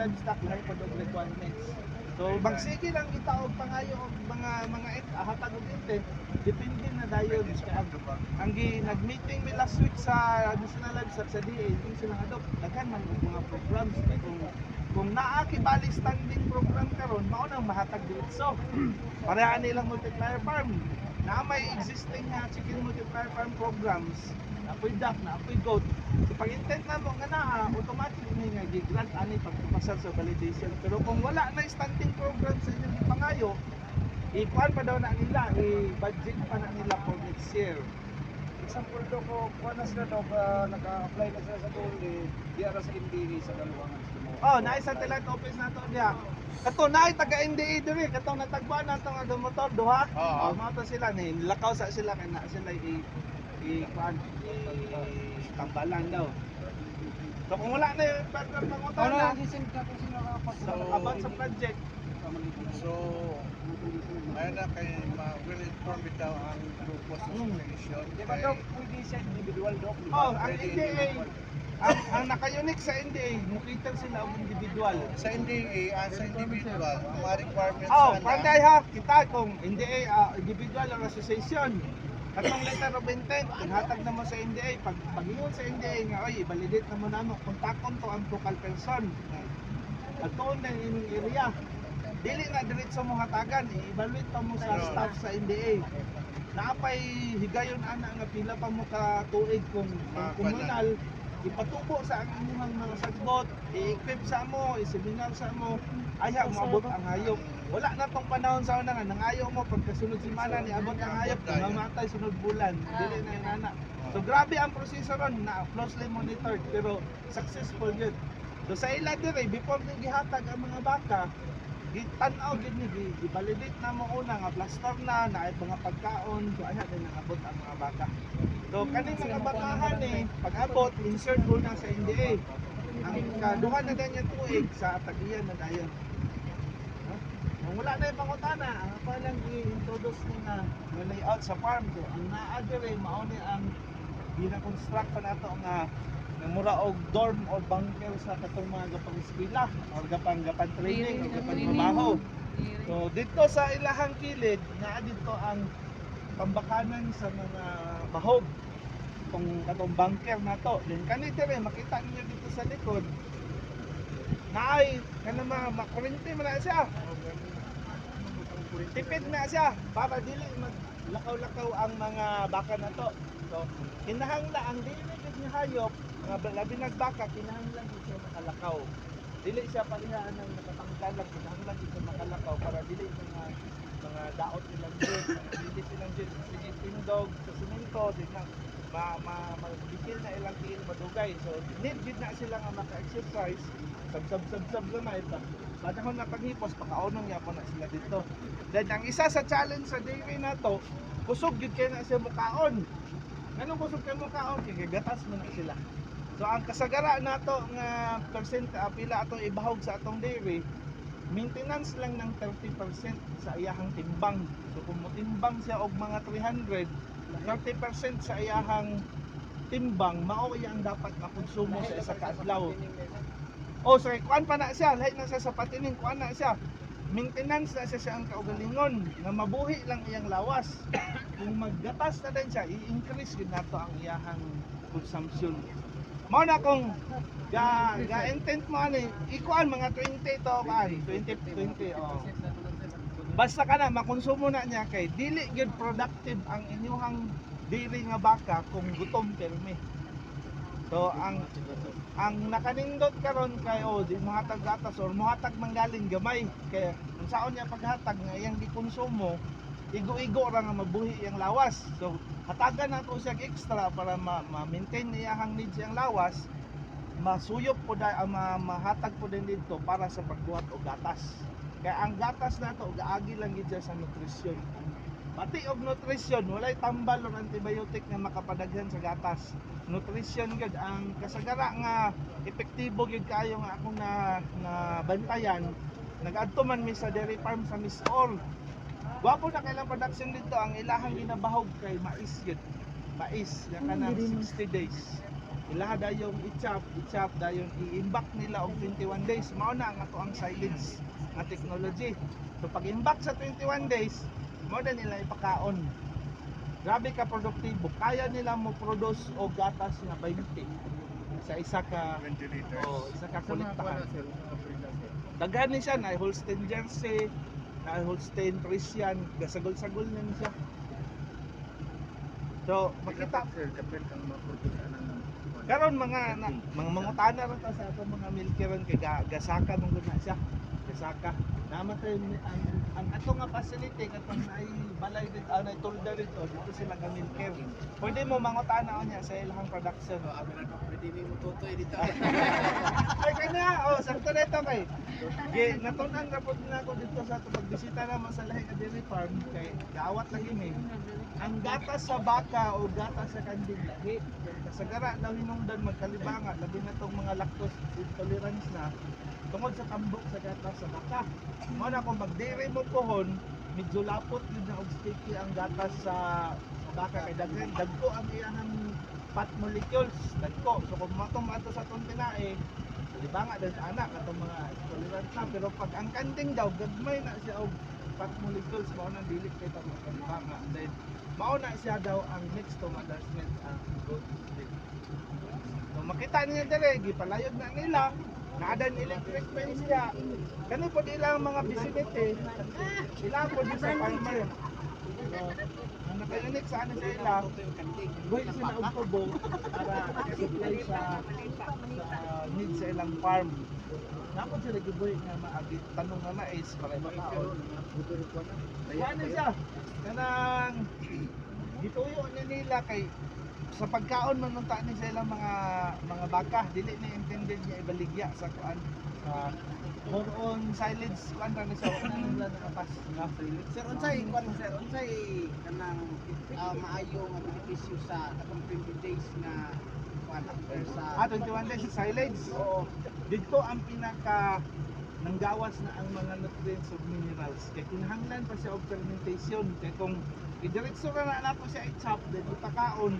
livestock lahi pod og requirements. So magsige lang kita og pangayo og mga mga it, hatag og intent depende na dayon kay ang, gi nag-meeting mi last week sa National Livestock sa DA kung sila adop daghan man og mga programs kay kung kung naa kibali standing program karon mao nang mahatag diretso. Pareha nilang multiplier farm na may existing nga chicken multiplier farm programs na apoy duck, na apoy goat. So pag intent na mo nga nga gi-grant ani pagpapasal sa validation. Pero kung wala na standing program sa inyong pangayo, ikuan pa daw na nila, i-budget pa na nila for next year. Example do ko, kuha na sila daw, uh, naka-apply na sila sa tool, eh, di ara sa NDA sa Galuangan. Oh, naay satellite office na to diya. Kato naay taga NDA diri, kato natagpuan na to nga ga motor duha. Oh, mao to sila ni lakaw sa sila kay na sila i i kuan i tambalan daw. So kung wala na yung program ng motor Ano, na, gising na kung sino nakapag so, about sa project, So, ayun na kay ma will inform bitaw ang grupo sa association. Di ba daw pwede sa individual daw? oh, ang NDA, ang, ang naka-unique sa NDA, mukita sila og individual. Sa NDA, ah, sa individual, ang mga requirements Oh, sana, panday ha, kita kung NDA, ah, individual or association. Katong letter of intent, inhatag na mo sa NDA, pag paghingon sa NDA nga, oy, validate na mo na mo, kontakon to ang local person. At tuon na yung area. Dili na diretso mo hatagan, i-evaluate pa mo sa staff sa NDA. Naapay higayon ana nga pila pa mo ka tuig kung kung komunal, ipatubo sa ang inyong mga sagbot, i-equip sa mo, i-seminar sa mo, ayaw maabot ang hayop. Wala na tong panahon sa una nga nangayo mo pagkasunod semana ni abot ang hayop, mamatay sunod bulan. Dili na yung ana. So grabe ang proseso ron na closely monitored pero successful yun. So sa ila dire before ni gihatag ang mga baka, gitanaw gid ni gi- gi-validate na mo una nga plaster na na mga pagkaon so ayaw din nangabot ang mga baka. So kaning mga bakahan ni pag abot insert mo na sa NDA. Ang kaduha na din yung tuig sa tagiyan na dayon. Kung wala na yung pangutana, ang pa lang i-introduce ni nga nga layout sa farm so ang naa dire ang gina-construct pa nato nga mura og dorm or bunker sa katong mga gapang eskwela or gapang gapang training or gapang trabaho. So dito sa ilahang kilid naa dito ang pambakanan sa mga bahog kung katong bunker na to. Then kani dire makita niyo dito sa likod naay kana mga makurente man na siya. Tipid na siya para dili maglakaw-lakaw ang mga baka na to. So kinahanglan ang dili ni hayop mga labi nagbaka kinahanglan gid siya makalakaw. Dili siya palihaan ng nakatanggal lang kinahanglan gid siya makalakaw para dili mga mga daot nilang dyan, dili silang dyan, sige tindog sa simento, di na ma ma mabigil na ilang kiil madugay. So need gid na sila nga maka-exercise, sab sab sab sab gamay pa. Panahon na paghipos pakaunong ya po na sila dito. Then ang isa sa challenge sa dairy na to, kusog gid kay na siya mukaon. Anong kusog kay mukaon? Kay gatas mo na sila. So ang kasagara nato nga percent ah, pila atong ibahog sa atong dairy, maintenance lang ng 30% sa iyahang timbang. So kung motimbang siya og mga 300, 30% sa iyahang timbang mao iya ang dapat makonsumo sa isa ka adlaw. Oh, sorry, kuan pa na siya, lahi na siya sa patining, kuan na siya. Maintenance na siya siya ang kaugalingon nga mabuhi lang iyang lawas. Kung maggatas na din siya, i-increase yun nato ang iyahang consumption. Mao na kung ga ga intent mo ani, ikuan mga 20 to kan, 20 20 oh. Basta ka na makonsumo na niya kay dili gyud productive ang inyong diri nga baka kung gutom permi. So ang ang nakanindot karon kay oh di mohatag gatas or mohatag manggaling gamay kay kung saon niya paghatag nga iyang gikonsumo igo-igo ra nga mabuhi iyang lawas. So hatagan nato siya extra para ma- ma-maintain niya ang needs iyang lawas masuyop po da ah, ma, mahatag po din dito para sa pagbuhat og gatas. Kaya ang gatas nato gaagi lang gid sa nutrisyon. Pati og nutrisyon, walay tambal o antibiotic nga makapadaghan sa gatas. Nutrisyon gid ang kasagara nga epektibo gid kayo nga ako na na bantayan. Nag-adto man mi sa dairy farm sa Miss All. Wapo na kailang production dito ang ilahang ginabahog kay mais gid. Mais, yan ka na 60 days. ilaha dayong i-chop i-chop dayon i-imbak nila og 21 days mao na ang ato ang silage nga technology so pag imbak sa 21 days mao na nila ipakaon grabe ka produktibo kaya nila mo produce og gatas nga 20 sa isa ka 20 liters. oh, isa ka sir. Daghan ni siya na Holstein jersey, na Holstein Friesian, gasagol-sagol na siya. So, makita sir, kapit kang maproduce ng karon mga na, mga mangutana ra ta sa ato mga milkiron kay ga, gasaka mong gud na siya. Gasaka. Namatay ni ang, ang ato nga facility katong ay balay dito, ah, nay tulda dito, dito sila ga milker. Pwede mo mangutana niya sa ilang production. Abi na ka pwede mi mututoy dito. Ay kanya, oh, na ito kay. Gi natunan ra pud na ako dito sa ato pagbisita naman sa lahi ka dairy farm kay gaawat lagi mi. Ang gatas sa baka o gatas sa kanding lahi. Kasagara daw hinungdan magkalibanga labi na tong mga lactose intolerance na tungod sa tambok sa gatas sa baka. Mo na kung mag-dairy mo pohon, medyo lapot yun na og sticky ang gatas sa sa baka. Kay daghan dagko ang iyang fat molecules dagko. So kung matong ato sa tong tinae di ba nga sa anak atong mga tolerant na. Pero pag ang kanding daw gagmay na siya og fat molecules mao nang dili kay ta mga kalibanga and then mao na siya daw ang next to milk ang milk so makita niya dere gipalayod na nila Naadan electric fence siya. Kani po ilang mga bisinete. Sila po di sa farmer. Ang nakainik sa ano sa ila, buhay sila og tubo para supply sa sa need sa ilang farm. Napod sila gibuhi nga maagi tanong nga na is para makaon. Ko na. Siya? Kanang gituyo ni nila kay sa pagkaon man nung ni sa ilang mga mga baka dili ni intended niya ibaligya sa kuan sa more on silage kuan ra ni sa wala nakapas nga silage Sir, unsay kwan sir, unsay kanang ah, maayo nga benepisyo sa katong 20 days kwan after sa ah 21 days sa silage? Oo. Dito ang pinaka nanggawas na ang mga nutrients ug minerals. Kay kinahanglan pa siya og fermentation. Kay kung idiretso ra na nato siya i-chop then ipakaon